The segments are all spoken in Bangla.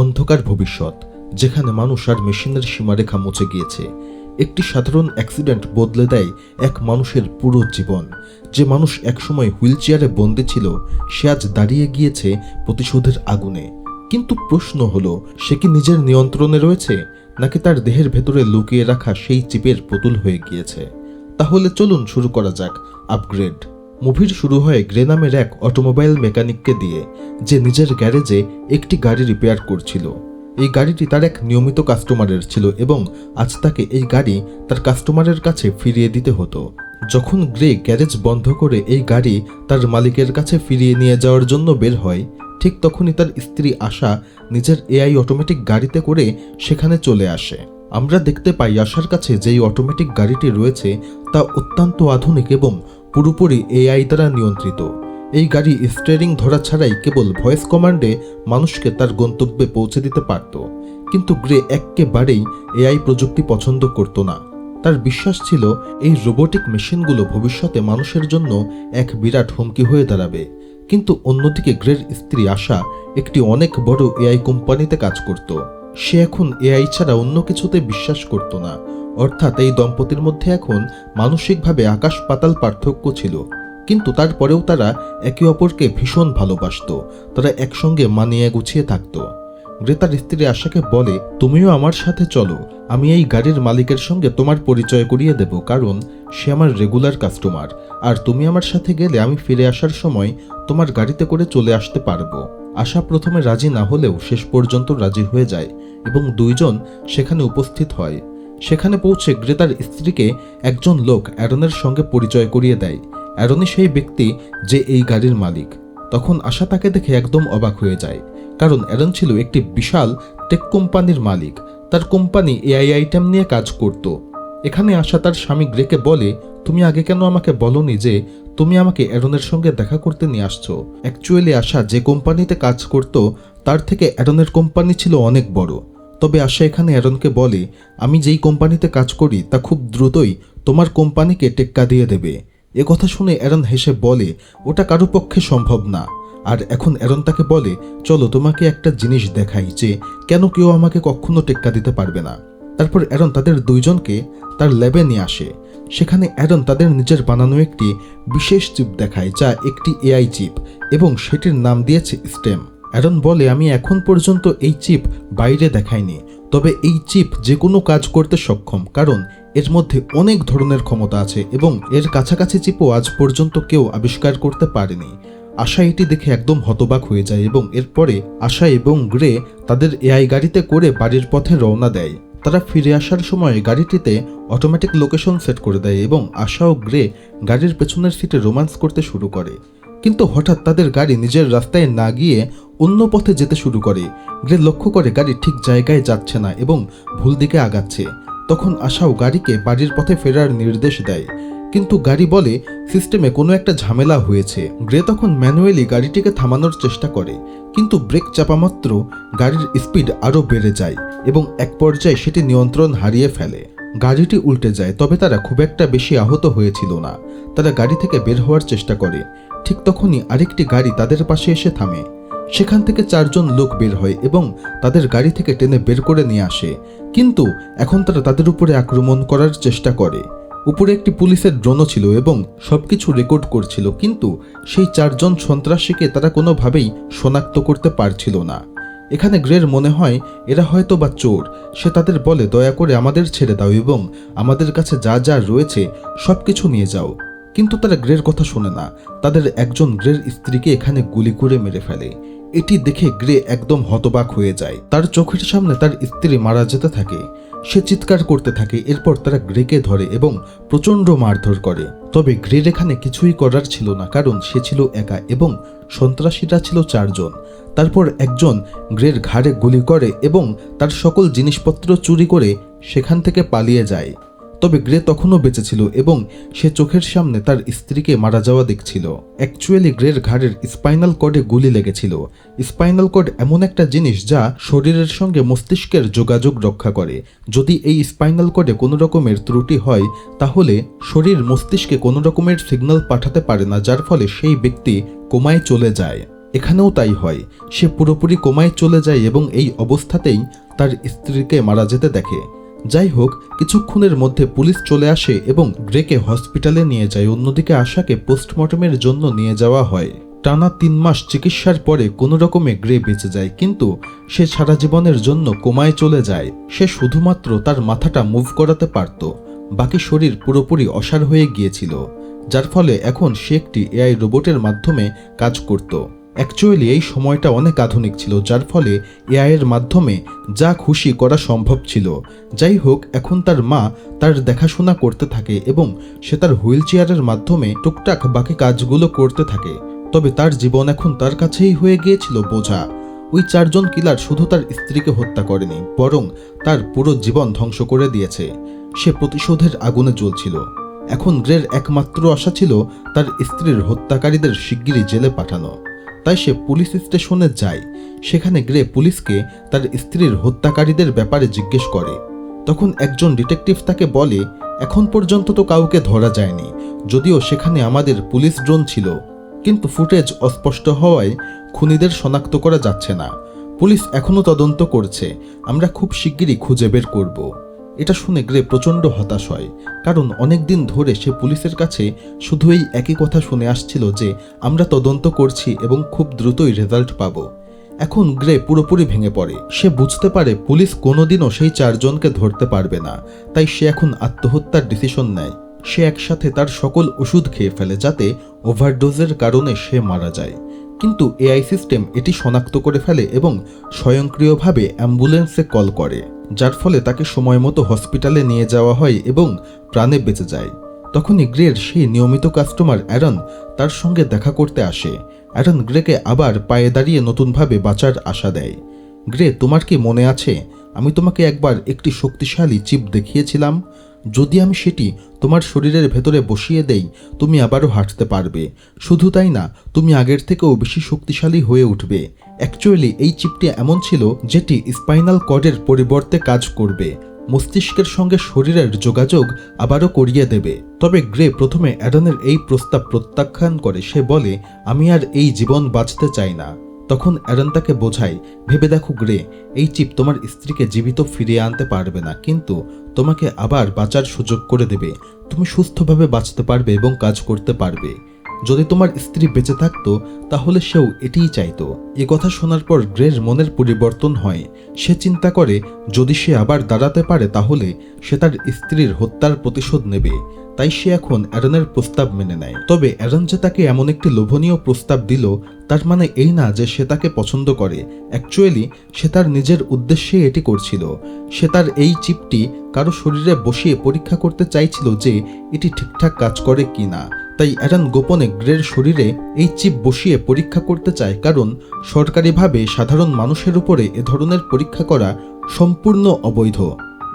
অন্ধকার ভবিষ্যৎ, যেখানে মানুষ আর মেশিনের সীমারেখা মুছে গিয়েছে। একটি সাধারণ অ্যাক্সিডেন্ট বদলে দেয় এক মানুষের পুরো জীবন। যে মানুষ একসময় হুইল চেয়ারে বন্দি ছিল, সে আজ দাঁড়িয়ে গিয়েছে প্রতিশোধের আগুনে। কিন্তু প্রশ্ন হলো, সে কি নিজের নিয়ন্ত্রণে রয়েছে, নাকি তার দেহের ভেতরে লুকিয়ে রাখা সেই চিপের পুতুল হয়ে গিয়েছে? তাহলে চলুন শুরু করা যাক আপগ্রেড মুভির শুরু হয় গ্রে নামের এক অটোমোবাইল মেকানিককে দিয়ে, যে নিজের গ্যারেজে একটি গাড়ি রিপেয়ার করছিল। এই গাড়িটি তার এক নিয়মিত কাস্টমারের ছিল এবং আজ তাকে এই গাড়ি তার কাস্টমারের কাছে ফিরিয়ে দিতে হতো। যখন গ্রে গ্যারেজ বন্ধ করে এই গাড়ি তার মালিকের কাছে ফিরিয়ে নিয়ে যাওয়ার জন্য বের হয়, ঠিক তখনই তার স্ত্রী আশা নিজের এআই অটোমেটিক গাড়িতে করে সেখানে চলে আসে। আমরা দেখতে পাই আশার কাছে যেই অটোমেটিক গাড়িটি রয়েছে তা অত্যন্ত আধুনিক এবং পুরোপুরি এআই দ্বারা নিয়ন্ত্রিত। এই গাড়ি স্টিয়ারিং ধরা ছাড়াই কেবল ভয়েস কমান্ডে মানুষকে তার গন্তব্যে পৌঁছে দিতে পারত। কিন্তু গ্রে একেবারেই এআই প্রযুক্তি পছন্দ করত না। তার বিশ্বাস ছিল এই রোবোটিক মেশিনগুলো ভবিষ্যতে মানুষের জন্য এক বিরাট হুমকি হয়ে দাঁড়াবে। কিন্তু অন্যদিকে গ্রের স্ত্রী আশা একটি অনেক বড় এআই কোম্পানিতে কাজ করত। সে এখন এআই ছাড়া অন্য কিছুতে বিশ্বাস করত না। অর্থাৎ এই দম্পতির মধ্যে এখন মানসিকভাবে আকাশ পাতাল পার্থক্য ছিল। কিন্তু তারপরেও তারা একে অপরকে ভীষণ ভালোবাসত। তারা একসঙ্গে মানিয়ে গুছিয়ে থাকতো। গ্রেতার স্ত্রী আশাকে বলে, তুমিও আমার সাথে চলো। আমি এই গাড়ির মালিকের সঙ্গে তোমার পরিচয় করিয়ে দেব, কারণ সে আমার রেগুলার কাস্টমার। আর তুমি আমার সাথে গেলে আমি ফিরে আসার সময় তোমার গাড়িতে করে চলে আসতে পারব। আশা প্রথমে রাজি না হলেও শেষ পর্যন্ত রাজি হয়ে যায় এবং দুইজন সেখানে উপস্থিত হয়। সেখানে পৌঁছে গ্রেতার স্ত্রীকে একজন লোক অ্যারনের সঙ্গে পরিচয় করিয়ে দেয়। অ্যারনই সেই ব্যক্তি যে এই গাড়ির মালিক। তখন আশা তাকে দেখে একদম অবাক হয়ে যায়। কারণ অ্যারন ছিল একটি বিশাল টেক কোম্পানির মালিক। তার কোম্পানি এআই আইটেম নিয়ে কাজ করত। এখানে আশা তার স্বামী গ্রেকে বলে, তুমি আগে কেন আমাকে বলনি যে তুমি আমাকে অ্যারনের সঙ্গে দেখা করতে নিয়ে আসছো? অ্যাকচুয়ালি আশা যে কোম্পানিতে কাজ করত, তার থেকে অ্যারনের কোম্পানি ছিল অনেক বড়। তবে আশা এখানে অ্যারনকে বলে, আমি যেই কোম্পানিতে কাজ করি, তা খুব দ্রুতই তোমার কোম্পানিকে টেক্কা দিয়ে দেবে। এ কথা শুনে অ্যারন হেসে বলে, ওটা কারও পক্ষে সম্ভব না। আর এখন অ্যারন তাকে বলে, চলো, তোমাকে একটা জিনিস দেখাই যে কেন কেউ আমাকে কখনো টেক্কা দিতে পারবে না। তারপর অ্যারন তাদের দুইজনকে তার ল্যাবে নিয়ে আসে। সেখানে অ্যারন তাদের নিজের বানানো একটি বিশেষ চিপ দেখায়, যা একটি এআই চিপ, এবং সেটির নাম দিয়েছে স্টেম। অ্যারন বলে, আমি এখন পর্যন্ত এই চিপ বাইরে দেখাইনি। তবে এই চিপ যে কোনো কাজ করতে সক্ষম, কারণ এর মধ্যে অনেক ধরনের ক্ষমতা আছে এবং এর কাছাকাছি চিপও আজ পর্যন্ত কেউ আবিষ্কার করতে পারেনি। আশা এটি দেখে একদম হতবাক হয়ে যায় এবং এরপরে আশা এবং গ্রে তাদের এআই গাড়িতে করে বাড়ির পথে রওনা দেয়। তারা ফিরে আসার সময় গাড়িটিতে অটোমেটিক লোকেশন সেট করে দেয় এবং আশা ও গ্রে গাড়ির পেছনের সিটে রোমান্স করতে শুরু করে। কিন্তু হঠাৎ তাদের গাড়ি নিজের রাস্তায় না গিয়ে অন্য পথে যেতে শুরু করে। গ্রে লক্ষ্য করে গাড়ি ঠিক জায়গায় যাচ্ছে না এবং ভুল দিকে আগাচ্ছে। তখন আশাও গাড়িকে বাড়ির পথে ফেরার নির্দেশ দেয়। কিন্তু গাড়ি বলে, সিস্টেমে কোনো একটা ঝামেলা হয়েছে। গ্রে তখন ম্যানুয়ালি গাড়িটিকে থামানোর চেষ্টা করে। কিন্তু ব্রেক চাপা মাত্র গাড়ির স্পিড আরও বেড়ে যায় এবং এক পর্যায়ে সেটি নিয়ন্ত্রণ হারিয়ে ফেলে। গাড়িটি উল্টে যায়, তবে তারা খুব একটা বেশি আহত হয়েছিল না। তারা গাড়ি থেকে বের হওয়ার চেষ্টা করে। ঠিক তখনই আরেকটি গাড়ি তাদের পাশে এসে থামে। সেখান থেকে চারজন লোক বের হয় এবং তাদের গাড়ি থেকে টেনে বের করে নিয়ে আসে। কিন্তু এখন তারা তাদের উপরে আক্রমণ করার চেষ্টা করে। উপরে একটি পুলিশের ড্রোনও ছিল এবং সবকিছু রেকর্ড করছিল, কিন্তু সেই চারজন সন্ত্রাসীকে তারা কোনোভাবেই শনাক্ত করতে পারছিল না। এখানে গ্রের মনে হয়, এরা হয়তো বা চোর। সে তাদের বলে, দয়া করে আমাদের ছেড়ে দাও এবং আমাদের কাছে যা যা রয়েছে সব কিছু নিয়ে যাও কিন্তু তারা গ্রের কথা শোনে না। তাদের একজন গ্রের স্ত্রীকে এখানে গুলি করে মেরে ফেলে। এটি দেখে গ্রে একদম হতবাক হয়ে যায়। তার চোখের সামনে তার স্ত্রী মারা যেতে থাকে। সে চিৎকার করতে থাকে, এরপর তারা গ্রেকে ধরে এবং প্রচণ্ড মারধর করে। তবে গ্রের এখানে কিছুই করার ছিল না, কারণ সে ছিল একা এবং সন্ত্রাসীরা ছিল চারজন। তারপর একজন গ্রের ঘাড়ে গুলি করে এবং তার সকল জিনিসপত্র চুরি করে সেখান থেকে পালিয়ে যায়। তবে গ্রে তখনও বেঁচে ছিল এবং সে চোখের সামনে তার স্ত্রীকে মারা যাওয়া দেখছিল। অ্যাকচুয়ালি গ্রের ঘাড়ের স্পাইনাল কর্ডে গুলি লেগেছিল। স্পাইনাল কর্ড এমন একটা জিনিস যা শরীরের সঙ্গে মস্তিষ্কের যোগাযোগ রক্ষা করে। যদি এই স্পাইনাল কর্ডে কোনো রকমের ত্রুটি হয়, তাহলে শরীর মস্তিষ্কে কোনো রকমের সিগন্যাল পাঠাতে পারে না, যার ফলে সেই ব্যক্তি কোমায় চলে যায়। এখানেও তাই হয়। সে পুরোপুরি কোমায় চলে যায় এবং এই অবস্থাতেই তার স্ত্রীকে মারা যেতে দেখে। যাই হোক কিছুক্ষণের মধ্যে পুলিশ চলে আসে এবং গ্রেকে হসপিটালে নিয়ে যায়। অন্যদিকে আশাকে পোস্টমর্টমের জন্য নিয়ে যাওয়া হয়। টানা তিন মাস চিকিৎসার পরে কোনো রকমে গ্রে বেঁচে যায়, কিন্তু সে সারা জীবনের জন্য কোমায় চলে যায়। সে শুধুমাত্র তার মাথাটা মুভ করাতে পারত। বাকি শরীর পুরোপুরি অসার হয়ে গিয়েছিল, যার ফলে এখন সে একটি এআই রোবটের মাধ্যমে কাজ করত। অ্যাকচুয়ালি এই সময়টা অনেক আধুনিক ছিল, যার ফলে এআই এর মাধ্যমে যা খুশি করা সম্ভব ছিল। যাই হোক, এখন তার মা তার দেখাশোনা করতে থাকে এবং সে তার হুইল চেয়ারের মাধ্যমে টুকটাক বাকি কাজগুলো করতে থাকে। তবে তার জীবন এখন তার কাছেই হয়ে গিয়েছিল বোঝা। ওই চারজন কিলার শুধু তার স্ত্রীকে হত্যা করেনি, বরং তার পুরো জীবন ধ্বংস করে দিয়েছে। সে প্রতিশোধের আগুনে জ্বলছিল। এখন গ্রের একমাত্র আশা ছিল তার স্ত্রীর হত্যাকারীদের শিগগিরই জেলে পাঠানো। তাই সে পুলিশ স্টেশনে যায়। সেখানে গ্রে পুলিশকে তার স্ত্রীর হত্যাকারীদের ব্যাপারে জিজ্ঞেস করে। তখন একজন ডিটেকটিভ তাকে বলে, এখন পর্যন্ত তো কাউকে ধরা যায়নি। যদিও সেখানে আমাদের পুলিশ ড্রোন ছিল, কিন্তু ফুটেজ অস্পষ্ট হওয়ায় খুনিদের শনাক্ত করা যাচ্ছে না। পুলিশ এখনও তদন্ত করছে। আমরা খুব শিগগিরই খুঁজে বের করব। এটা শুনে গ্রে প্রচণ্ড হতাশ হয়, কারণ অনেক দিন ধরে সে পুলিশের কাছে শুধু এই একই কথা শুনে আসছিল যে, আমরা তদন্ত করছি এবং খুব দ্রুতই রেজাল্ট পাবো। এখন গ্রে পুরোপুরি ভেঙে পড়ে। সে বুঝতে পারে পুলিশ কোনোদিনও সেই চারজনকে ধরতে পারবে না, তাই সে এখন আত্মহত্যার ডিসিশন নেয়। সে একসাথে তার সকল ওষুধ খেয়ে ফেলে যাতে ওভারডোজের কারণে সে মারা যায়। কিন্তু এআই সিস্টেম এটি শনাক্ত করে ফেলে এবং স্বয়ংক্রিয়ভাবে অ্যাম্বুলেন্সে কল করে, যার ফলে তাকে সময় মতো হসপিটালে নিয়ে যাওয়া হয় এবং প্রাণে বেঁচে যায়। তখনই গ্রের সেই নিয়মিত কাস্টমার অ্যারন তার সঙ্গে দেখা করতে আসে। অ্যারন গ্রেকে আবার পায়ে দাঁড়িয়ে নতুনভাবে বাঁচার আশা দেয়। গ্রে, তোমার কি মনে আছে? আমি তোমাকে একবার একটি শক্তিশালী চিপ দেখিয়েছিলাম। যদি আমি সেটি তোমার শরীরের ভেতরে বসিয়ে দেই, তুমি আবারও হাঁটতে পারবে। শুধু তাই না, তুমি আগের থেকেও বেশি শক্তিশালী হয়ে উঠবে। অ্যাকচুয়ালি এই চিপটি এমন ছিল যেটি স্পাইনাল কর্ডের পরিবর্তে কাজ করবে। মস্তিষ্কের সঙ্গে শরীরের যোগাযোগ আবারও করিয়ে দেবে। তবে গ্রে প্রথমে অ্যাডনের এই প্রস্তাব প্রত্যাখ্যান করে, সে বলে, আমি আর এই জীবন বাঁচতে চাই না। তখন অ্যারন তাকে বোঝায় ভেবে দেখো গ্রে, এই চিপ তোমার স্ত্রীকে জীবিত ফিরিয়ে আনতে পারবে না, কিন্তু তোমাকে আবার বাঁচার সুযোগ করে দেবে। তুমি সুস্থভাবে বাঁচতে পারবে এবং কাজ করতে পারবে। যদি তোমার স্ত্রী বেঁচে থাকতো, তাহলে সেও এটিই চাইতো। এ কথা শোনার পর গ্রের মনের পরিবর্তন হয়। সে চিন্তা করে, যদি সে আবার দাঁড়াতে পারে তাহলে সে তার স্ত্রীর হত্যার প্রতিশোধ নেবে। তাই সে এখন অ্যারনের প্রস্তাব মেনে নেয়। তবে অ্যারন যে তাকে এমন একটি লোভনীয় প্রস্তাব দিল, তার মানে এই না যে সে তাকে পছন্দ করে। অ্যাকচুয়ালি, সে তার নিজের উদ্দেশ্যে এটি করছিল। সে তার এই চিপটি কারও শরীরে বসিয়ে পরীক্ষা করতে চাইছিল যে এটি ঠিকঠাক কাজ করে কি না তাই অ্যারন গোপনে গ্রের শরীরে এই চিপ বসিয়ে পরীক্ষা করতে চায় কারণ সরকারিভাবে সাধারণ মানুষের উপরে এ ধরনের পরীক্ষা করা সম্পূর্ণ অবৈধ।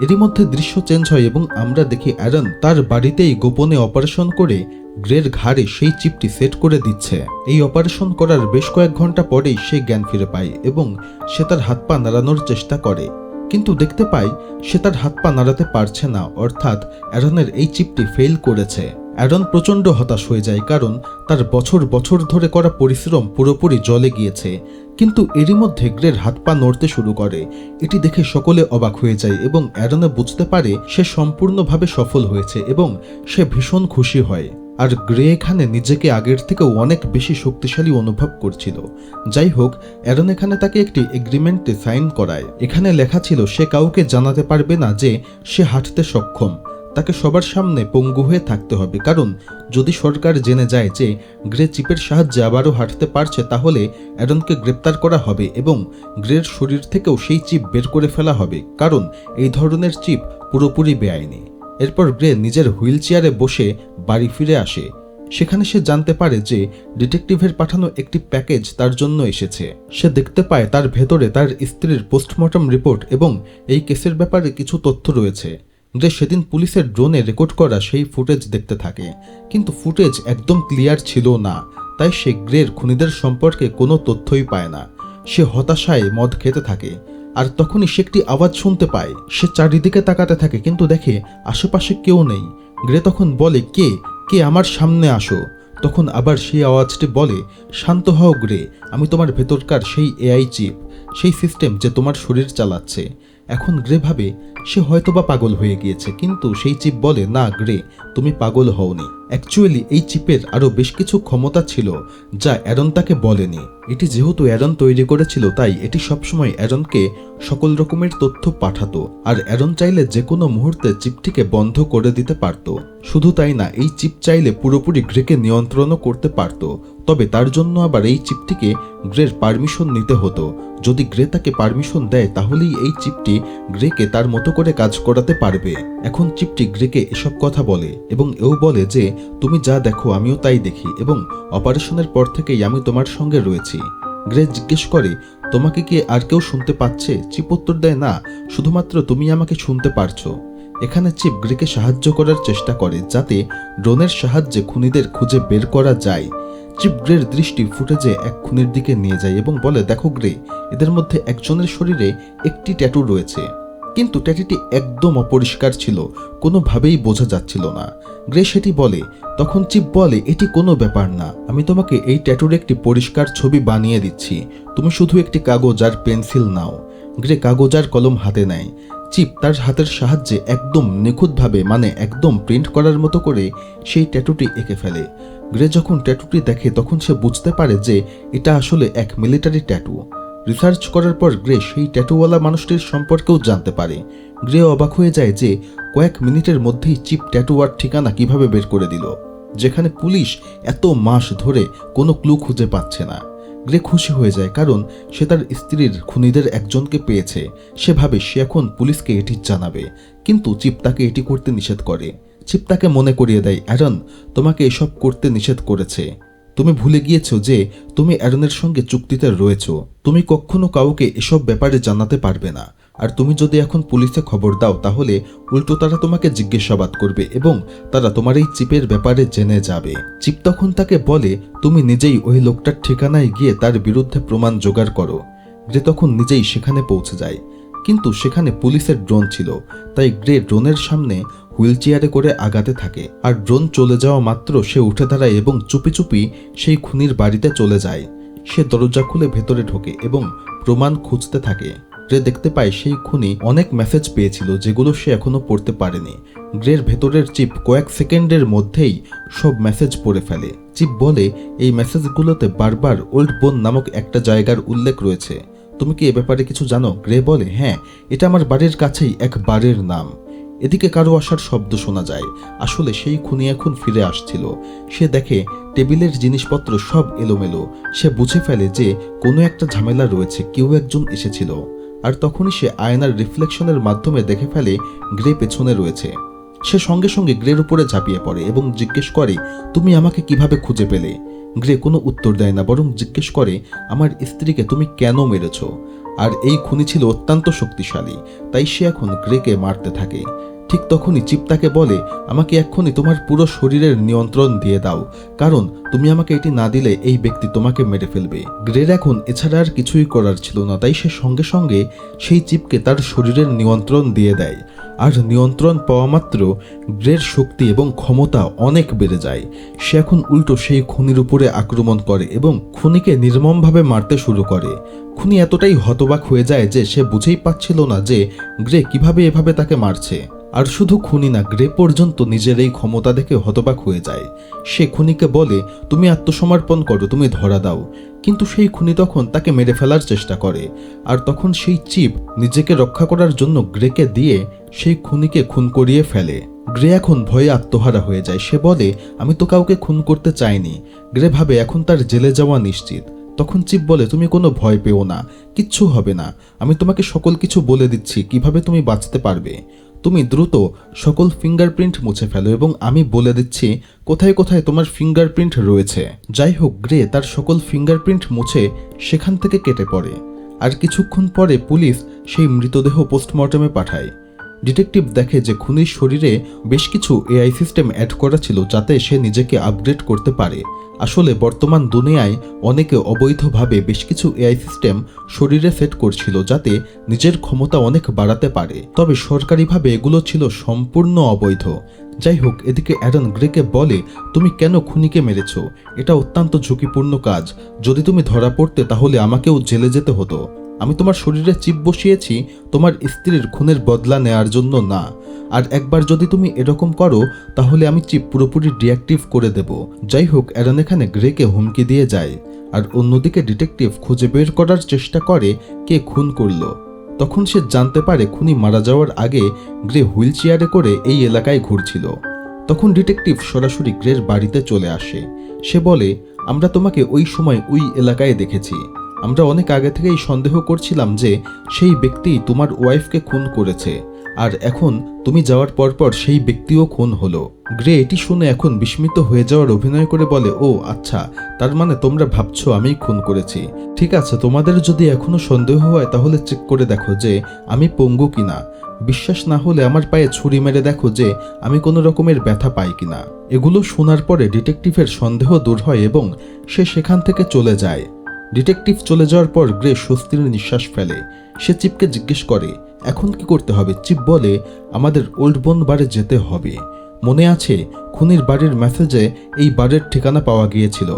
এরই মধ্যে দৃশ্য চেঞ্জ হয় এবং আমরা দেখি অ্যারন তার বাড়িতেই গোপনে অপারেশন করে গ্রের ঘাড়ে সেই চিপটি সেট করে দিচ্ছে। এই অপারেশন করার বেশ কয়েক ঘণ্টা পরেই সে জ্ঞান ফিরে পায় এবং সে তার হাত পা নাড়ানোর চেষ্টা করে। কিন্তু দেখতে পাই সে তার হাত পা নাড়াতে পারছে না, অর্থাৎ অ্যারনের এই চিপটি ফেল করেছে। অ্যারন প্রচণ্ড হতাশ হয়ে যায় কারণ তার বছর বছর ধরে করা পরিশ্রম পুরোপুরি জলে গিয়েছে। কিন্তু এরই মধ্যে গ্রের হাত পা নড়তে শুরু করে। এটি দেখে সকলে অবাক হয়ে যায় এবং অ্যারনে বুঝতে পারে সে সম্পূর্ণভাবে সফল হয়েছে এবং সে ভীষণ খুশি হয়। আর গ্রে এখানে নিজেকে আগের থেকেও অনেক বেশি শক্তিশালী অনুভব করছিল। যাই হোক অ্যারন এখানে তাকে একটি এগ্রিমেন্টে সাইন করায়। এখানে লেখা ছিল, সে কাউকে জানাতে পারবে না যে সে হাঁটতে সক্ষম। তাকে সবার সামনে পঙ্গু হয়ে থাকতে হবে। কারণ, যদি সরকার জেনে যায় যে গ্রে চিপের সাহায্যে আবারও হাঁটতে পারছে, তাহলে অ্যারনকে গ্রেপ্তার করা হবে এবং গ্রের শরীর থেকেও সেই চিপ বের করে ফেলা হবে। কারণ, এই ধরনের চিপ পুরোপুরি বেআইনি। এরপর গ্রে নিজের হুইল চেয়ারে বসে বাড়ি ফিরে আসে। সেখানে সে জানতে পারে যে ডিটেকটিভের পাঠানো একটি প্যাকেজ তার জন্য এসেছে। সে দেখতে পায় তার ভেতরে তার স্ত্রীর পোস্টমর্টম রিপোর্ট এবং এই কেসের ব্যাপারে কিছু তথ্য রয়েছে। যে সেদিন পুলিশের ড্রোনে রেকর্ড করা সেই ফুটেজ দেখতে থাকে। কিন্তু ফুটেজ একদম ক্লিয়ার ছিল না, তাই সে গ্রের খুনিদের সম্পর্কে কোনো তথ্যই পায় না। সে হতাশায় মদ খেতে থাকে, আর তখনই সে একটি আওয়াজ শুনতে পায়। সে চারিদিকে তাকাতে থাকে, কিন্তু দেখে আশেপাশে কেউ নেই। গ্রে তখন বলে, কে? কে আমার সামনে আসো? তখন আবার সেই আওয়াজটি বলে, শান্ত হও গ্রে, আমি তোমার ভেতরকার সেই এআই চিপ সেই সিস্টেম যে তোমার শরীর চালাচ্ছে। এখন গ্রে ভাবে সে হয়তোবা পাগল হয়ে গিয়েছে, কিন্তু সেই চিপ বলে, না, গ্রে, তুমি পাগল হওনি। অ্যাকচুয়ালি এই চিপের আরও বেশ কিছু ক্ষমতা ছিল, যা অ্যারন তাকে বলেনি। এটি যেহেতু অ্যারন তৈরি করেছিল, তাই এটি সবসময় অ্যারনকে সকল রকমের তথ্য পাঠাতো, আর অ্যারন চাইলে যে কোনো মুহূর্তে চিপটিকে বন্ধ করে দিতে পারত। শুধু তাই না, এই চিপ চাইলে পুরোপুরি গ্রেকে নিয়ন্ত্রণও করতে পারত, তবে তার জন্য আবার এই চিপটিকে গ্রের পারমিশন নিতে হতো। যদি গ্রে তাকে পারমিশন দেয়, তাহলেই এই চিপটি গ্রেকে তার মতো করে কাজ করাতে পারবে। এখন চিপটি গ্রেকে এসব কথা বলে, এবং এও বলে যে তুমি যা দেখো আমিও তাই দেখি এবং অপারেশনের পর থেকেই আমি তোমার সঙ্গে রয়েছি। গ্রে জিজ্ঞেস করে, তোমাকে কি আর কেউ শুনতে পাচ্ছে? চিপ উত্তর দেয়, না, শুধুমাত্র তুমি আমাকে শুনতে পারছ। এখানে চিপ গ্রেকে সাহায্য করার চেষ্টা করে যাতে ড্রোনের সাহায্যে খুনিদের খুঁজে বের করা যায়। চিপ গ্রের দৃষ্টি ফুটেজে এক খুনির দিকে নিয়ে যায় এবং বলে, দেখো গ্রে, এদের মধ্যে একজনের শরীরে একটি ট্যাটু রয়েছে। কিন্তু ট্যাটুটি একদম অপরিষ্কার ছিল, কোনোভাবেই বোঝা যাচ্ছিল না। গ্রে সেটি বলে, তখন চিপ বলে, এটি কোনো ব্যাপার না। আমি তোমাকে এই ট্যাটুর একটি পরিষ্কার ছবি বানিয়ে দিচ্ছি। তুমি শুধু একটি কাগজ আর পেন্সিল নাও। গ্রে কাগজ আর কলম হাতে নেয়। চিপ তার হাতের সাহায্যে একদম নিখুঁতভাবে মানে একদম প্রিন্ট করার মতো করে, সেই ট্যাটুটি এঁকে ফেলে। গ্রে যখন ট্যাটুটি দেখে, তখন সে বুঝতে পারে যে, এটা আসলে এক মিলিটারি ট্যাটু। রিসার্চ করার পর গ্রে সেই ট্যাটুওয়ালা মানুষটির সম্পর্কেও জানতে পারে। গ্রে অবাক হয়ে যায় যে কয়েক মিনিটের মধ্যেই চিপ ট্যাটুয়ার ঠিকানা কীভাবে বের করে দিল, যেখানে পুলিশ এত মাস ধরে কোনো ক্লু খুঁজে পাচ্ছে না। গ্রে খুশি হয়ে যায় কারণ সে তার স্ত্রীর খুনিদের একজনকে পেয়েছে। সে ভাবে সে এখন পুলিশকে এটি জানাবে, কিন্তু চিপ তাকে এটি করতে নিষেধ করে। চিপ তাকে মনে করিয়ে দেয়, অ্যারন, তোমাকে এসব করতে নিষেধ করেছে। তুমি ভুলে গিয়েছো যে তুমি অ্যারনের সঙ্গে চুক্তিতে রয়েছ। তুমি কখনো কাউকে এসব ব্যাপারে জানাতে পারবে না। আর তুমি যদি এখন পুলিশে খবর দাও, তাহলে উল্টো তারা তোমাকে জিজ্ঞাসাবাদ করবে এবং তারা তোমার এই চিপের ব্যাপারে জেনে যাবে। চিপ তখন তাকে বলে, তুমি নিজেই ওই লোকটার ঠিকানায় গিয়ে তার বিরুদ্ধে প্রমাণ জোগাড় করো। গ্রে তখন নিজেই সেখানে পৌঁছে যায়। কিন্তু সেখানে পুলিশের ড্রোন ছিল, তাই গ্রে ড্রোনের সামনে হুইল চেয়ারে করে আগাতে থাকে। আর ড্রোন চলে যাওয়া মাত্র সে উঠে দাঁড়ায় এবং চুপি চুপি সেই খুনির বাড়িতে চলে যায়। সে দরজা খুলে ভেতরে ঢোকে এবং প্রমাণ খুঁজতে থাকে। গ্রে দেখতে পায় সেই খুনি অনেক মেসেজ পেয়েছিল যেগুলো সে এখনও পড়তে পারেনি। গ্রের ভেতরের চিপ কয়েক সেকেন্ডের মধ্যেই সব মেসেজ পড়ে ফেলে। চিপ বলে, এই মেসেজগুলোতে বারবার ওল্ড বোন নামক একটা জায়গার উল্লেখ রয়েছে। তুমি কি এ ব্যাপারে কিছু জানো? গ্রে বলে হ্যাঁ এটা আমার বাড়ির কাছেই এক বাড়ির নাম। এদিকে কারও আসার শব্দ শোনা যায়। আসলে সেই খুনি এখন ফিরে আসছিল। সে দেখে টেবিলের জিনিসপত্র সব এলোমেলো। সে বুঝে ফেলে যে কোনো একটা ঝামেলা রয়েছে, কেউ একজন এসেছিল। আর তখনই সে আয়নার রিফ্লেকশনের মাধ্যমে দেখে ফেলে গ্রে পেছনে রয়েছে। সে সঙ্গে সঙ্গে গ্রের উপরে ঝাঁপিয়ে পড়ে এবং জিজ্ঞেস করে, তুমি আমাকে কীভাবে খুঁজে পেলে? গ্রে কোনো উত্তর দেয় না, বরং জিজ্ঞেস করে, আমার স্ত্রীকে তুমি কেন মেরেছ? আর এই খুনি ছিল অত্যন্ত শক্তিশালী, তাই সে এখন গ্রেকে মারতে থাকে। ঠিক তখনই চিপ তাকে বলে, আমাকে এক্ষুনি তোমার পুরো শরীরের নিয়ন্ত্রণ দিয়ে দাও, কারণ তুমি আমাকে এটি না দিলে এই ব্যক্তি তোমাকে মেরে ফেলবে। গ্রের এখন এছাড়া আর কিছুই করার ছিল না, তাই সে সঙ্গে সঙ্গে সেই চিপকে তার শরীরের নিয়ন্ত্রণ দিয়ে দেয়। আর নিয়ন্ত্রণ পাওয়া মাত্র গ্রের শক্তি এবং ক্ষমতা অনেক বেড়ে যায়। সে এখন উল্টো সেই খুনির উপরে আক্রমণ করে এবং খুনিকে নির্মমভাবে মারতে শুরু করে। খুনি এতটাই হতবাক হয়ে যায় যে সে বুঝেই পাচ্ছিল না যে গ্রে কীভাবে এভাবে তাকে মারছে। আর শুধু খুনি না, গ্রে পর্যন্ত নিজের এই ক্ষমতা দেখে হতবাক হয়ে যায়। সে খুনিকে বলে, তুমি আত্মসমর্পণ করো, তুমি ধরা দাও। কিন্তু সেই খুনি তখন তাকে মেরে ফেলার চেষ্টা করে। আর তখন সেই চিপ নিজেকে রক্ষা করার জন্য গ্রেকে দিয়ে সেই খুনিকে খুন করিয়ে ফেলে। গ্রে এখন ভয়ে আত্মহারা হয়ে যায়। সে বলে, আমি তো কাউকে খুন করতে চাইনি। গ্রে ভাবে, এখন তার জেলে যাওয়া নিশ্চিত। তখন চিপ বলে, তুমি কোনো ভয় পেও না, কিচ্ছু হবে না। আমি তোমাকে সকল কিছু বলে দিচ্ছি, কীভাবে তুমি বাঁচতে পারবে? তুমি দ্রুত সকল ফিঙ্গারপ্রিন্ট মুছে ফেলো এবং আমি বলে দিচ্ছি, কোথায় কোথায় তোমার ফিঙ্গারপ্রিন্ট রয়েছে। যাই হোক, গ্রে, তার সকল ফিঙ্গারপ্রিন্ট মুছে সেখান থেকে কেটে পড়ে। আর কিছুক্ষণ পরে পুলিশ সেই মৃতদেহ পোস্টমর্টমে পাঠায়। ডিটেকটিভ দেখে যে খুনির শরীরে বেশ কিছু এআই সিস্টেম অ্যাড করা ছিল যাতে সে নিজেকে আপগ্রেড করতে পারে। আসলে বর্তমান দুনিয়ায় অনেকে অবৈধভাবে বেশ কিছু এআই সিস্টেম শরীরে সেট করছিল যাতে নিজের ক্ষমতা অনেক বাড়াতে পারে। তবে সরকারিভাবে এগুলো ছিল সম্পূর্ণ অবৈধ। যাই হোক, এদিকে অ্যারন গ্রেকে বলে, তুমি কেন খুনিকে মেরেছ? এটা অত্যন্ত ঝুঁকিপূর্ণ কাজ। যদি তুমি ধরা পড়তে, তাহলে আমাকেও জেলে যেতে হতো। আমি তোমার শরীরে চিপ বসিয়েছি, তোমার স্ত্রীর খুনের বদলা নেয়ার জন্য না। আর একবার যদি তুমি এরকম করো, তাহলে আমি চিপ পুরোপুরি ডিঅ্যাক্টিভ করে দেব। যাই হোক, অ্যারন এখানে গ্রেকে হুমকি দিয়ে যায়। আর অন্যদিকে ডিটেকটিভ খুঁজে বের করার চেষ্টা করে কে খুন করল। তখন সে জানতে পারে খুনি মারা যাওয়ার আগে গ্রে হুইল চেয়ারে করে এই এলাকায় ঘুরছিল। তখন ডিটেকটিভ সরাসরি গ্রের বাড়িতে চলে আসে। সে বলে, আমরা তোমাকে ওই সময় ওই এলাকায় দেখেছি। আমরা অনেক আগে থেকেই সন্দেহ করছিলাম যে সেই ব্যক্তি তোমার ওয়াইফকে খুন করেছে। আর এখন তুমি যাওয়ার পরপর সেই ব্যক্তিও খুন হলো। গ্রে, এটি শুনে এখন বিস্মিত হয়ে যাওয়ার অভিনয় করে বলে, ও আচ্ছা তার মানে তোমরা ভাবছ আমিই খুন করেছি। ঠিক আছে, তোমাদের যদি এখনও সন্দেহ হয় তাহলে চেক করে দেখো যে আমি পঙ্গু কিনা। বিশ্বাস না হলে আমার পায়ে ছুরি মেরে দেখো যে আমি কোনো রকমের ব্যথা পাই কিনা। এগুলো শোনার পরে ডিটেকটিভের সন্দেহ দূর হয় এবং সে সেখান থেকে চলে যায়। ডিটেকটিভ চলে যাওয়ার পর গ্রে স্বস্তির নিঃশ্বাস ফেলে। সে চিপকে জিজ্ঞেস করে, এখন কি করতে হবে? চিপ বলে, আমাদের ওল্ড বোন বারে যেতে হবে। মনে আছে, খুনির বাড়ির মেসেজে এই বারের ঠিকানা পাওয়া গিয়েছিল।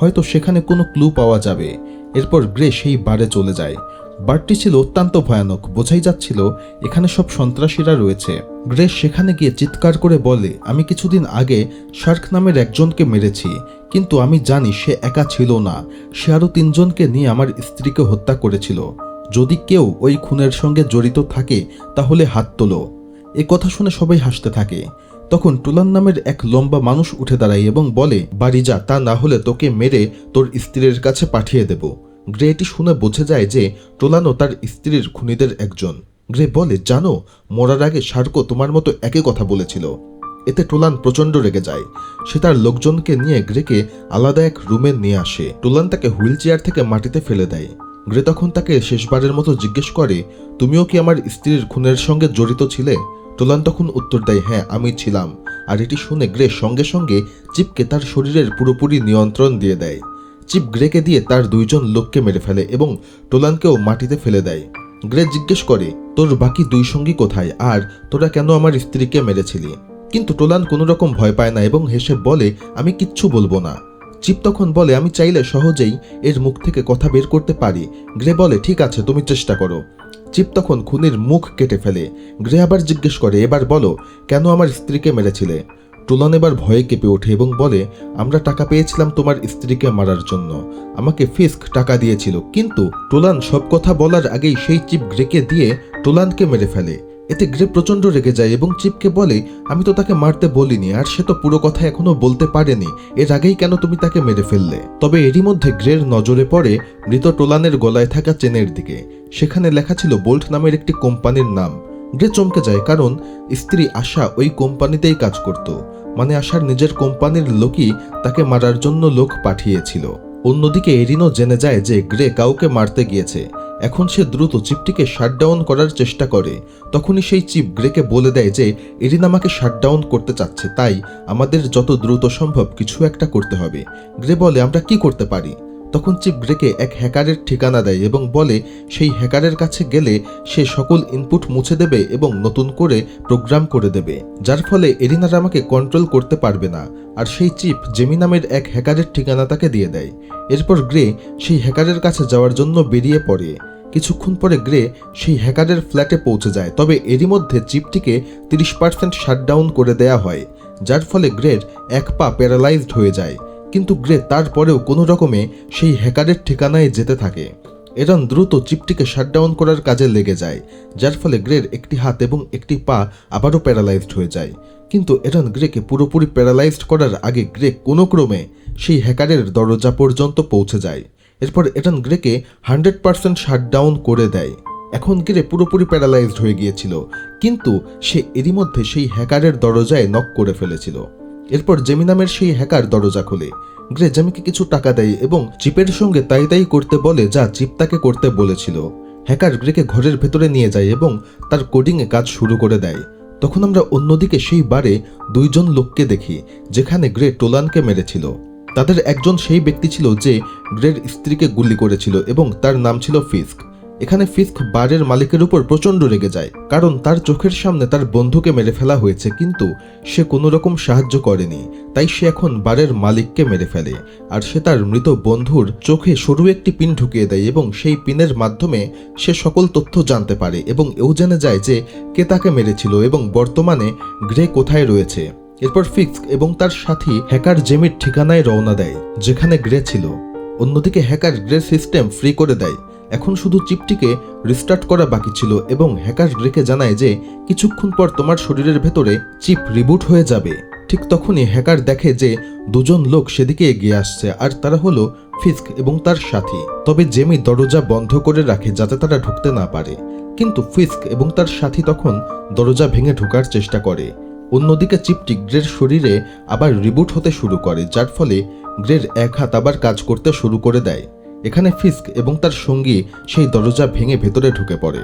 হয়তো সেখানে কোনো ক্লু পাওয়া যাবে। এরপর গ্রে সেই বারে চলে যায়। বারটি ছিল অত্যন্ত ভয়ানক। বোঝাই যাচ্ছিল, এখানে সব সন্ত্রাসীরা রয়েছে। গ্রে সেখানে গিয়ে চিৎকার করে বলে, আমি কিছুদিন আগে শার্ক নামের একজনকে মেরেছি, কিন্তু আমি জানি সে একা ছিল না। সে আরও তিনজনকে নিয়ে আমার স্ত্রীকে হত্যা করেছিল। যদি কেউ ওই খুনের সঙ্গে জড়িত থাকে, তাহলে হাত তোলো। এ কথা শুনে সবাই হাসতে থাকে। তখন টুলান নামের এক লম্বা মানুষ উঠে দাঁড়ায় এবং বলে, বাড়ি যা, তা না হলে তোকে মেরে তোর স্ত্রীর কাছে পাঠিয়ে দেব। গ্রে এটি শুনে বোঝে যায় যে টোলানো তার স্ত্রীর খুনিদের একজন। গ্রে বলে, জানো, মরার আগে সার্কো তোমার মতো একই কথা বলেছিল। এতে টোলান প্রচণ্ড রেগে যায়। সে তার লোকজনকে নিয়ে গ্রেকে আলাদা এক রুমে নিয়ে আসে। টোলান তাকে হুইল চেয়ার থেকে মাটিতে ফেলে দেয়। গ্রে তখন তাকে শেষবারের মতো জিজ্ঞেস করে, তুমিও কি আমার স্ত্রীর খুনের সঙ্গে জড়িত ছিলে? টোলান তখন উত্তর দেয় হ্যাঁ আমি ছিলাম। আর এটি শুনে গ্রে সঙ্গে সঙ্গে চিপকে তার শরীরের পুরোপুরি নিয়ন্ত্রণ দিয়ে দেয়। চিপ গ্রেকে দিয়ে তার দুইজন লোককে মেরে ফেলে এবং টোলানকেও মাটিতে ফেলে দেয়। গ্রে জিজ্ঞেস করে তোর বাকি দুই সঙ্গী কোথায়? আর তোরা কেন আমার স্ত্রীকে মেরেছিলি? কিন্তু টোলান কোনো রকম ভয় পায় না এবং হেসে বলে, আমি কিচ্ছু বলব না। চিপ তখন বলে, আমি চাইলে সহজেই এর মুখ থেকে কথা বের করতে পারি। গ্রে বলে, ঠিক আছে, তুমি চেষ্টা করো। চিপ তখন খুনির মুখ কেটে ফেলে। গ্রে আবার জিজ্ঞেস করে, এবার বলো, কেন আমার স্ত্রীকে মেরেছিলে? টুলন এবার ভয়ে কেঁপে ওঠে এবং বলে, আমরা টাকা পেয়েছিলাম তোমার স্ত্রীকে মারার জন্য। আমাকে ফিস্ক টাকা দিয়েছিল। কিন্তু টোলান সব কথা বলার আগেই সেই চিপ গ্রেকে দিয়ে টোলানকে মেরে ফেলে। এতে গ্রে প্রচণ্ড রেগে যায় এবং চিপকে বলে, আমি তো তাকে মারতে বলিনি, আর সে তো পুরো কথা এখনও বলতে পারেনি। এর আগেই কেন তুমি তাকে মেরে ফেললে? তবে এরই মধ্যে গ্রের নজরে পড়ে মৃত টোলানের গলায় থাকা চেনের দিকে। সেখানে লেখা ছিল বোল্ট নামের একটি কোম্পানির নাম। গ্রে চমকে যায়, কারণ স্ত্রী আশা ওই কোম্পানিতেই কাজ করত। মানে আশার নিজের কোম্পানির লোকই তাকে মারার জন্য লোক পাঠিয়েছিল। অন্যদিকে এরিনও জেনে যায় যে গ্রে কাউকে মারতে গিয়েছে। এখন সে দ্রুত চিপটিকে শাটডাউন করার চেষ্টা করে। তখনই সেই চিপ গ্রেকে বলে দেয় যে, এরিন আমাকে শাটডাউন করতে চাচ্ছে, তাই আমাদের যত দ্রুত সম্ভব কিছু একটা করতে হবে। গ্রে বলে, আমরা কি করতে পারি? তখন চিপ গ্রেকে এক হ্যাকারের ঠিকানা দেয় এবং বলে, সেই হ্যাকারের কাছে গেলে সে সকল ইনপুট মুছে দেবে এবং নতুন করে প্রোগ্রাম করে দেবে, যার ফলে এরিনার আমাকে কন্ট্রোল করতে পারবে না। আর সেই চিপ জেমি নামের এক হ্যাকারের ঠিকানা তাকে দিয়ে দেয়। এরপর গ্রে সেই হ্যাকারের কাছে যাওয়ার জন্য বেরিয়ে পড়ে। কিছুক্ষণ পরে গ্রে সেই হ্যাকারের ফ্ল্যাটে পৌঁছে যায়। তবে এরই মধ্যে চিপটিকে তিরিশ পার্সেন্ট শাটডাউন করে দেয়া হয়, যার ফলে গ্রের এক পা প্যারালাইজড হয়ে যায়। কিন্তু গ্রে তারপরেও কোনো রকমে সেই হ্যাকারের ঠিকানায় যেতে থাকে। এরন দ্রুত চিপটিকে শাটডাউন করার কাজে লেগে যায়, যার ফলে গ্রের একটি হাত এবং একটি পা আবারও প্যারালাইজড হয়ে যায়। কিন্তু এরন গ্রেকে পুরোপুরি প্যারালাইজড করার আগে গ্রে কোনো ক্রমে সেই হ্যাকারের দরজা পর্যন্ত পৌঁছে যায়। এরপর এটন গ্রেকে হান্ড্রেড পার্সেন্ট শাটডাউন করে দেয়। এখন গ্রে পুরোপুরি প্যারালাইজড হয়ে গিয়েছিল, কিন্তু সে এরই মধ্যে সেই হ্যাকারের দরজায় নক করে ফেলেছিল। এরপর জেমি নামের সেই হ্যাকার দরজা খোলে। গ্রে জেমিকে কিছু টাকা দেয় এবং চিপের সঙ্গে তাই তাই করতে বলে যা চিপ তাকে করতে বলেছিল। হ্যাকার গ্রেকে ঘরের ভেতরে নিয়ে যায় এবং তার কোডিংয়ে কাজ শুরু করে দেয়। তখন আমরা অন্যদিকে সেই বারে দুইজন লোককে দেখি, যেখানে গ্রে টোলানকে মেরেছিল। তাদের একজন সেই ব্যক্তি ছিল যে গ্রের স্ত্রীকে গুলি করেছিল এবং তার নাম ছিল ফিস্ক। এখানে ফিস্ক বারের মালিকের উপর প্রচণ্ড রেগে যায়, কারণ তার চোখের সামনে তার বন্ধুকে মেরে ফেলা হয়েছে, কিন্তু সে কোনো রকম সাহায্য করেনি, তাই সে এখন বারের মালিককে মেরে ফেলে, আর সে তার মৃত বন্ধুর চোখে সরু একটি পিন ঢুকিয়ে দেয় এবং সেই পিনের মাধ্যমে সে সকল তথ্য জানতে পারে এবং এও জেনে যায় যে কে তাকে মেরেছিল এবং বর্তমানে গ্রে কোথায় রয়েছে। এরপর ফিক্স এবং তার সাথী হ্যাকার জেমির ঠিকানায় রওনা দেয়, যেখানে গ্রে ছিল। অন্যদিকে হ্যাকার গ্রে সিস্টেম ফ্রি করে দেয় এখন শুধু চিপটিকে রিস্টার্ট করা বাকি ছিল এবং হ্যাকার গ্রেকে জানায় যে কিছুক্ষণ পর তোমার শরীরের ভেতরে চিপ রিবুট হয়ে যাবে। ঠিক তখনই হ্যাকার দেখে যে দুজন লোক সেদিকে এগিয়ে আসছে আর তারা হলো ফিস্ক এবং তার সাথী। তবে জেমি দরজা বন্ধ করে রাখে যাতে তারা ঢুকতে না পারে। কিন্তু ফিস্ক এবং তার সাথী তখন দরজা ভেঙে ঢোকার চেষ্টা করে। অন্যদিকে চিপটি গ্রের শরীরে আবার রিবুট হতে শুরু করে, যার ফলে গ্রের এক হাত আবার কাজ করতে শুরু করে দেয়। এখানে ফিস্ক এবং তার সঙ্গী সেই দরজা ভেঙে ভেতরে ঢুকে পড়ে।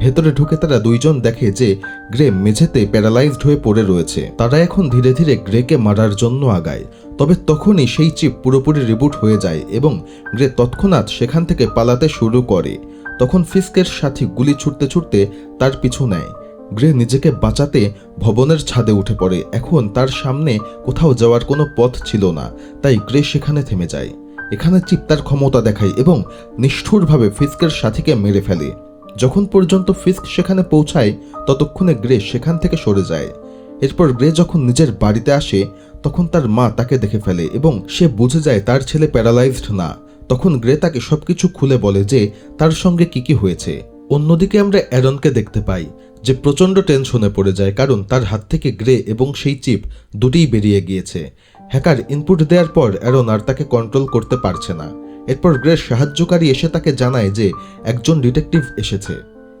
ভেতরে ঢুকে তারা দুইজন দেখে যে গ্রে মেঝেতে প্যারালাইজড হয়ে পড়ে রয়েছে। তারা এখন ধীরে ধীরে গ্রেকে মারার জন্য আগায়। তবে তখনই সেই চিপ পুরোপুরি রিবুট হয়ে যায় এবং গ্রে তৎক্ষণাৎ সেখান থেকে পালাতে শুরু করে। তখন ফিস্কের সাথী গুলি ছুটতে ছুটতে তার পিছু নেয়। গ্রে নিজেকে বাঁচাতে ভবনের ছাদে উঠে পড়ে। এখন তার সামনে কোথাও যাওয়ার কোনো পথ ছিল না, তাই গ্রে সেখানে থেমে যায়। এখানে চিপ তার ক্ষমতা দেখায় এবং নিষ্ঠুরভাবে ফিস্কের সাথীকে মেরে ফেলে। যখন পর্যন্ত ফিস্ক সেখানে পৌঁছায়, ততক্ষণে গ্রে সেখান থেকে সরে যায়। এরপর গ্রে যখন নিজের বাড়িতে আসে, তখন তার মা তাকে দেখে ফেলে এবং সে বুঝে যায় তার ছেলে প্যারালাইজড না। তখন গ্রে তাকে সবকিছু খুলে বলে যে, তার সঙ্গে কি কি হয়েছে? অন্যদিকে আমরা অ্যারনকে দেখতে পাই, যে প্রচণ্ড টেনশনে পড়ে যায় কারণ তার হাত থেকে গ্রে এবং সেই চিপ দুটিই বেরিয়ে গিয়েছে। হ্যাকার ইনপুট দেওয়ার পর অ্যারন আর তাকে কন্ট্রোল করতে পারছে না। এরপর গ্রের সাহায্যকারী এসে তাকে জানায় যে একজন ডিটেকটিভ এসেছে।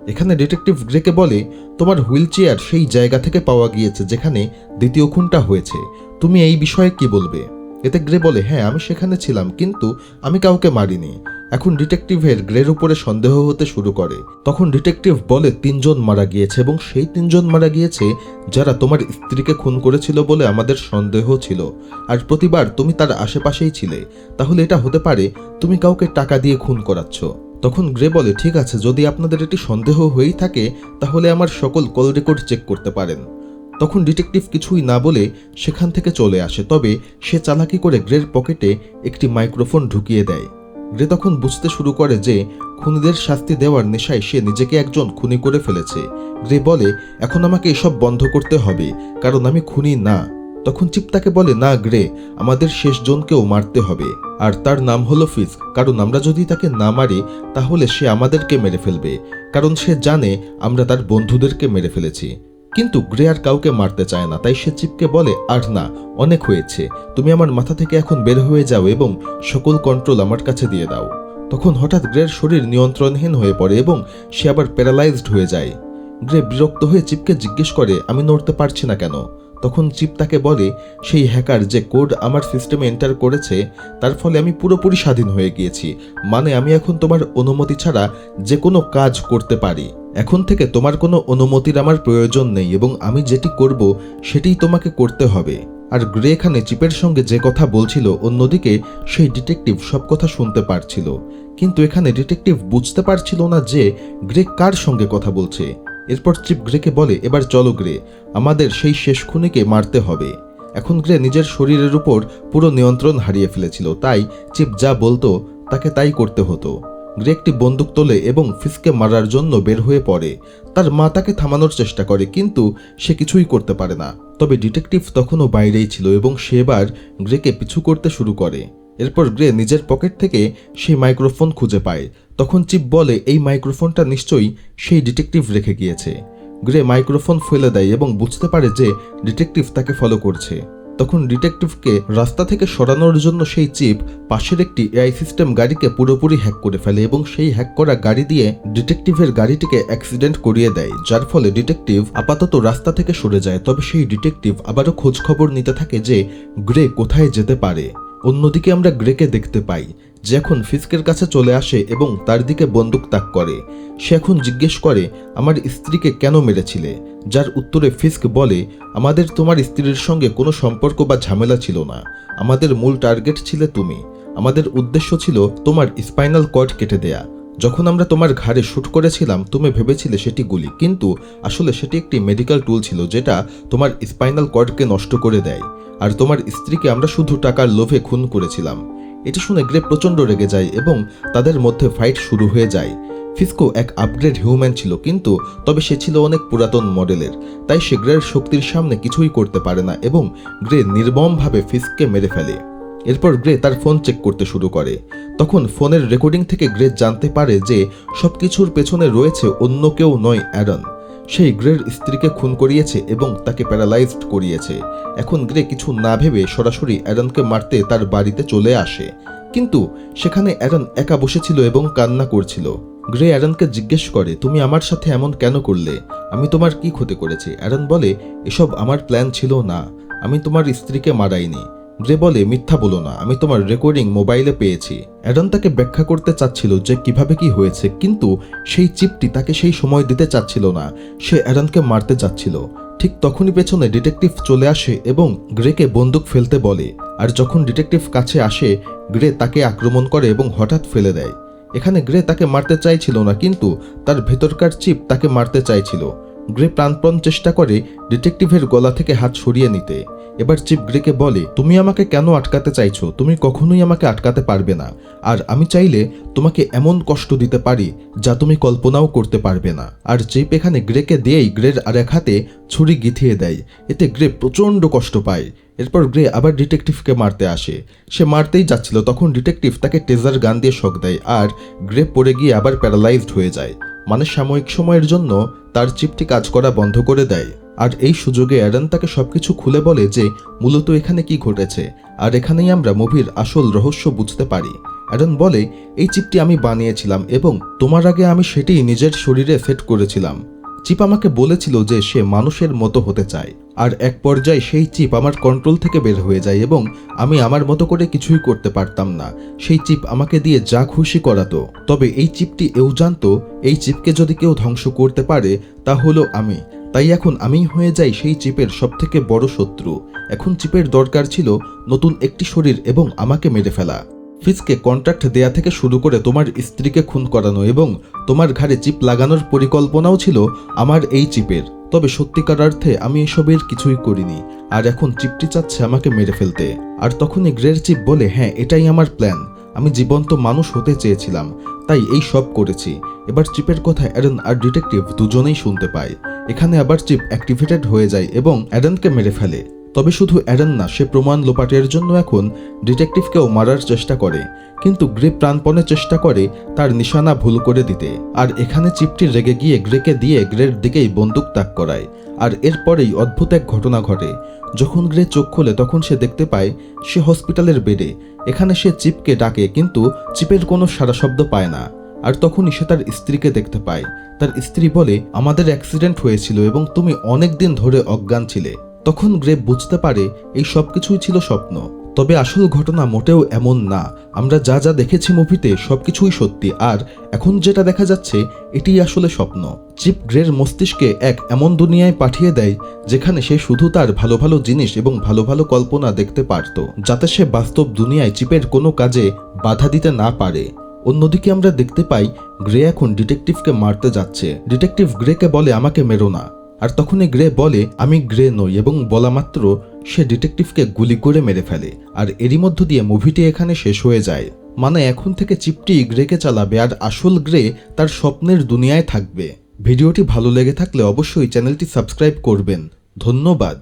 এখানে ডিটেকটিভ গ্রেকে বলে, তোমার হুইল চেয়ার সেই জায়গা থেকে পাওয়া গিয়েছে যেখানে দ্বিতীয় খুনটা হয়েছে। তুমি এই বিষয়ে কি বলবে? এতে গ্রে বলে হ্যাঁ আমি সেখানে ছিলাম, কিন্তু আমি কাউকে মারিনি। এখন ডিটেকটিভের গ্রের উপরে সন্দেহ হতে শুরু করে। তখন ডিটেকটিভ বলে তিনজন মারা গিয়েছে এবং সেই তিনজন মারা গিয়েছে যারা তোমার স্ত্রীকে খুন করেছিল বলে আমাদের সন্দেহ ছিল। আর প্রতিবার তুমি তার আশেপাশেই ছিলে। তাহলে এটা হতে পারে তুমি কাউকে টাকা দিয়ে খুন করাচ্ছ। তখন গ্রে বলে, ঠিক আছে, যদি আপনাদের এটি সন্দেহ হয়েই থাকে, তাহলে আমার সকল কল রেকর্ড চেক করতে পারেন। তখন ডিটেকটিভ কিছুই না বলে সেখান থেকে চলে আসে। তবে সে চালাকি করে গ্রের পকেটে একটি মাইক্রোফোন ঢুকিয়ে দেয়। গ্রে তখন বুঝতে শুরু করে যে খুনিদের শাস্তি দেওয়ার নেশায় সে নিজেকে একজন খুনি করে ফেলেছে। গ্রে বলে, এখন আমাকে এসব বন্ধ করতে হবে, কারণ আমি খুনি না। তখন চিপ তাকে বলে, না গ্রে আমাদের শেষ জনকেও মারতে হবে। আর তার নাম হলো ফিস কারণ আমরা যদি তাকে না মারি, তাহলে সে আমাদেরকে মেরে ফেলবে। কারণ সে জানে আমরা তার বন্ধুদেরকে মেরে ফেলেছি। কিন্তু গ্রে আর কাউকে মারতে চায় না, তাই সে চিপকে বলে, আর না, অনেক হয়েছে। তুমি আমার মাথা থেকে এখন বের হয়ে যাও এবং সকল কন্ট্রোল আমার কাছে দিয়ে দাও। তখন হঠাৎ গ্রের শরীর নিয়ন্ত্রণহীন হয়ে পড়ে এবং সে আবার প্যারালাইজড হয়ে যায়। গ্রে বিরক্ত হয়ে চিপকে জিজ্ঞেস করে, আমি নড়তে পারছি না কেন? তখন চিপ তাকে বলে, সেই হ্যাকার যে কোড আমার সিস্টেমে এন্টার করেছে, তার ফলে আমি পুরোপুরি স্বাধীন হয়ে গিয়েছি। মানে আমি এখন তোমার অনুমতি ছাড়া যে কোনো কাজ করতে পারি। এখন থেকে তোমার কোনো অনুমতির আমার প্রয়োজন নেই এবং আমি যেটি করব, সেটিই তোমাকে করতে হবে। আর গ্রে এখানে চিপের সঙ্গে যে কথা বলছিল, অন্যদিকে সেই ডিটেকটিভ সব কথা শুনতে পারছিল। কিন্তু এখানে ডিটেকটিভ বুঝতে পারছিল না যে গ্রে কার সঙ্গে কথা বলছে। এরপর চিপ গ্রেকে বলে, এবার চলো গ্রে, আমাদের সেই শেষ খুনিকে মারতে হবে। এখন গ্রে নিজের শরীরের উপর পুরো নিয়ন্ত্রণ হারিয়ে ফেলেছিল, তাই চিপ যা বলতো তাকে তাই করতে হতো। গ্রে একটি বন্দুক তোলে এবং ফিসকে মারার জন্য বের হয়ে পড়ে। তার মা তাকে থামানোর চেষ্টা করে, কিন্তু সে কিছুই করতে পারে না। তবে ডিটেকটিভ তখনও বাইরেই ছিল এবং সে এবার গ্রেকে পিছু করতে শুরু করে। এরপর গ্রে নিজের পকেট থেকে সেই মাইক্রোফোন খুঁজে পায়। তখন চিপ বলে, এই মাইক্রোফোনটা নিশ্চয়ই সেই ডিটেকটিভ রেখে গিয়েছে। গ্রে মাইক্রোফোন ফেলে দেয় এবং বুঝতে পারে যে ডিটেকটিভ তাকে ফলো করছে। তখন ডিটেকটিভকে রাস্তা থেকে সরানোর জন্য সেই চিপ পাশের একটি এআই সিস্টেম গাড়িকে পুরোপুরি হ্যাক করে ফেলে এবং সেই হ্যাক করা গাড়ি দিয়ে ডিটেকটিভের গাড়িটিকে অ্যাক্সিডেন্ট করিয়ে দেয়, যার ফলে ডিটেকটিভ আপাতত রাস্তা থেকে সরে যায়। তবে সেই ডিটেকটিভ আবারও খোঁজ খবর নিতে থাকে যে গ্রে কোথায় যেতে পারে। অন্যদিকে আমরা গ্রেকে দেখতে পাই যে এখন ফিস্কের কাছে চলে আসে এবং তার দিকে বন্দুক তাক করে, সে এখন জিজ্ঞেস করে, আমার স্ত্রীকে কেন মেরেছিলে? যার উত্তরে ফিস্ক বলে, আমাদের তোমার স্ত্রীর সঙ্গে কোনো সম্পর্ক বা ঝামেলা ছিল না। আমাদের মূল টার্গেট ছিলে তুমি। আমাদের উদ্দেশ্য ছিল তোমার স্পাইনাল কর্ড কেটে দেয়া। যখন আমরা তোমার ঘাড়ে শ্যুট করেছিলাম, তুমি ভেবেছিলে সেটি গুলি, কিন্তু আসলে সেটি একটি মেডিকেল টুল ছিল যেটা তোমার স্পাইনাল কর্ডকে নষ্ট করে দেয়। আর তোমার স্ত্রীকে আমরা শুধু টাকার লোভে খুন করেছিলাম। এটি শুনে গ্রে প্রচণ্ড রেগে যায় এবং তাদের মধ্যে ফাইট শুরু হয়ে যায়। ফিস্কো এক আপগ্রেড হিউম্যান ছিল কিন্তু তবে সে ছিল অনেক পুরাতন মডেলের, তাই সে গ্রের শক্তির সামনে কিছুই করতে পারে না এবং গ্রে নির্মমভাবে ফিস্ককে মেরে ফেলে। এরপর গ্রে তার ফোন চেক করতে শুরু করে। তখন ফোনের রেকর্ডিং থেকে গ্রে জানতে পারে যে সবকিছুর পেছনে রয়েছে অন্য কেউ নয় অ্যারন। সেই গ্রের স্ত্রীকে খুন করিয়েছে এবং তাকে প্যারালাইজড করিয়েছে। এখন গ্রে কিছু না ভেবে সরাসরি অ্যারনকে মারতে তার বাড়িতে চলে আসে। কিন্তু সেখানে অ্যারন একা বসেছিল এবং কান্না করছিল। গ্রে অ্যারনকে জিজ্ঞেস করে, তুমি আমার সাথে এমন কেন করলে? আমি তোমার কি ক্ষতি করেছি? অ্যারন বলে, এসব আমার প্ল্যান ছিল না। আমি তোমার স্ত্রীকে মারাইনি। গ্রে বলে, মিথ্যা বলো না, আমি তোমার রেকর্ডিং মোবাইলে পেয়েছি। অ্যাডন তাকে ব্যাখ্যা করতে চাচ্ছিল যে কীভাবে কি হয়েছে, কিন্তু সেই চিপটি তাকে সেই সময় দিতে চাচ্ছিল না। সে অ্যাডনকে মারতে চাচ্ছিল ঠিক তখনই পেছনে ডিটেকটিভ চলে আসে এবং গ্রেকে বন্দুক ফেলতে বলে। আর যখন ডিটেকটিভ কাছে আসে, গ্রে তাকে আক্রমণ করে এবং হঠাৎ ফেলে দেয়। এখানে গ্রে তাকে মারতে চাইছিল না, কিন্তু তার ভেতরকার চিপ তাকে মারতে চাইছিল। গ্রে প্রাণপণ চেষ্টা করে ডিটেকটিভের গলা থেকে হাত সরিয়ে নিতে। এবার চিপ গ্রেকে বলে, তুমি আমাকে কেন আটকাতে চাইছো? তুমি কখনোই আমাকে আটকাতে পারবে না। আর আমি চাইলে তোমাকে এমন কষ্ট দিতে পারি যা তুমি কল্পনাও করতে পারবে না। আর চিপ এখানে গ্রেকে দিয়েই গ্রের আর এক হাতে ছুরি গিথিয়ে দেয়। এতে গ্রে প্রচণ্ড কষ্ট পায়। এরপর গ্রে আবার ডিটেকটিভকে মারতে আসে। সে মারতেই যাচ্ছিল, তখন ডিটেকটিভ তাকে টেজার গান দিয়ে শক দেয় আর গ্রে পড়ে গিয়ে আবার প্যারালাইজড হয়ে যায়। মানে সাময়িক সময়ের জন্য তার চিপটি কাজ করা বন্ধ করে দেয়। আর এই সুযোগে অ্যাডান তাকে সবকিছু খুলে বলে যে, মূলত এখানে কি ঘটেছে, আর এখানেই আমরা মুভির আসল রহস্য বুঝতে পারি। অ্যাডান বলে, এই চিপটি আমি বানিয়েছিলাম এবং তোমার আগে আমি সেটি নিজের শরীরে সেট করেছিলাম। চিপ আমাকে বলেছিল যে সে মানুষের মতো হতে চায়, আর এক পর্যায়ে সেই চিপ আমার কন্ট্রোল থেকে বের হয়ে যায় এবং আমি আমার মতো করে কিছুই করতে পারতাম না। সেই চিপ আমাকে দিয়ে যা খুশি করাতো। তবে এই চিপটি এও জানতো, এই চিপকে যদি কেউ ধ্বংস করতে পারে তা হলো আমি তাই এখন আমি হয়ে যাই সেই চিপের সবথেকে বড় শত্রু। এখন চিপের দরকার ছিল নতুন একটি শরীর এবং আমাকে মেরে ফেলা। ফিজকে কন্ট্রাক্ট দেয়া থেকে শুরু করে তোমার স্ত্রীকে খুন করানো এবং তোমার ঘাড়ে চিপ লাগানোর পরিকল্পনাও ছিল আমার এই চিপের। তবে সত্যিকার অর্থে আমি এসবের কিছুই করিনি। আর এখন চিপটি চাচ্ছে আমাকে মেরে ফেলতে। আর তখনই গ্রের চিপ বলে হ্যাঁ এটাই আমার প্ল্যান। আমি জীবন্ত মানুষ হতে চেয়েছিলাম। তাই এই সব করেছি। এবার চিপের কথা অ্যাডন আর ডিটেকটিভ দুজনেই শুনতে পায়। এখানে আবার চিপ অ্যাক্টিভেটেড হয়ে যায় এবং অ্যাডেনকে মেরে ফেলে। তবে শুধু অ্যাডন না, সে প্রমাণ লোপাটের জন্য এখন ডিটেকটিভকেও মারার চেষ্টা করে। কিন্তু গ্রে প্রাণপণে চেষ্টা করে তার নিশানা ভুল করে দিতে। আর এখানে চিপটি রেগে গিয়ে গ্রেকে দিয়ে গ্রের দিকেই বন্দুক তাক করায়। আর এরপরেই অদ্ভুত এক ঘটনা ঘটে। যখন গ্রে চোখ খোলে, তখন সে দেখতে পায়, সে হসপিটালের বেডে। এখানে সে চিপকে ডাকে, কিন্তু চিপের কোনো সারা শব্দ পায় না। আর তখনই সে তার স্ত্রীকে দেখতে পায়। তার স্ত্রী বলে, আমাদের অ্যাক্সিডেন্ট হয়েছিল এবং তুমি অনেক দিন ধরে অজ্ঞান ছিলে। তখন গ্রেপ বুঝতে পারে এই সব কিছুই ছিল স্বপ্ন। তবে আসল ঘটনা মোটেও এমন না। আমরা যা যা দেখেছি মুভিতে সবকিছুই সত্যি, আর এখন যেটা দেখা যাচ্ছে, এটিই আসলে স্বপ্ন। চিপ গ্রের মস্তিষ্কে এক এমন দুনিয়ায় পাঠিয়ে দেয়, যেখানে সে শুধু তার ভালো ভালো জিনিস এবং ভালো ভালো কল্পনা দেখতে পারত, যাতে সে বাস্তব দুনিয়ায় চিপের কোনো কাজে বাধা দিতে না পারে। অন্যদিকে আমরা দেখতে পাই, গ্রে এখন ডিটেকটিভকে মারতে যাচ্ছে। ডিটেকটিভ গ্রেকে বলে, আমাকে মেরো না। আর তখনই গ্রে বলে, আমি গ্রে নই এবং বলা মাত্র সে ডিটেকটিভকে গুলি করে মেরে ফেলে আর এরই মধ্য দিয়ে মুভিটি এখানে শেষ হয়ে যায়। মানে এখন থেকে চিপটি গ্রেকে চালাবে আর আসল গ্রে তার স্বপ্নের দুনিয়ায় থাকবে। ভিডিওটি ভালো লেগে থাকলে অবশ্যই চ্যানেলটি সাবস্ক্রাইব করবেন। ধন্যবাদ।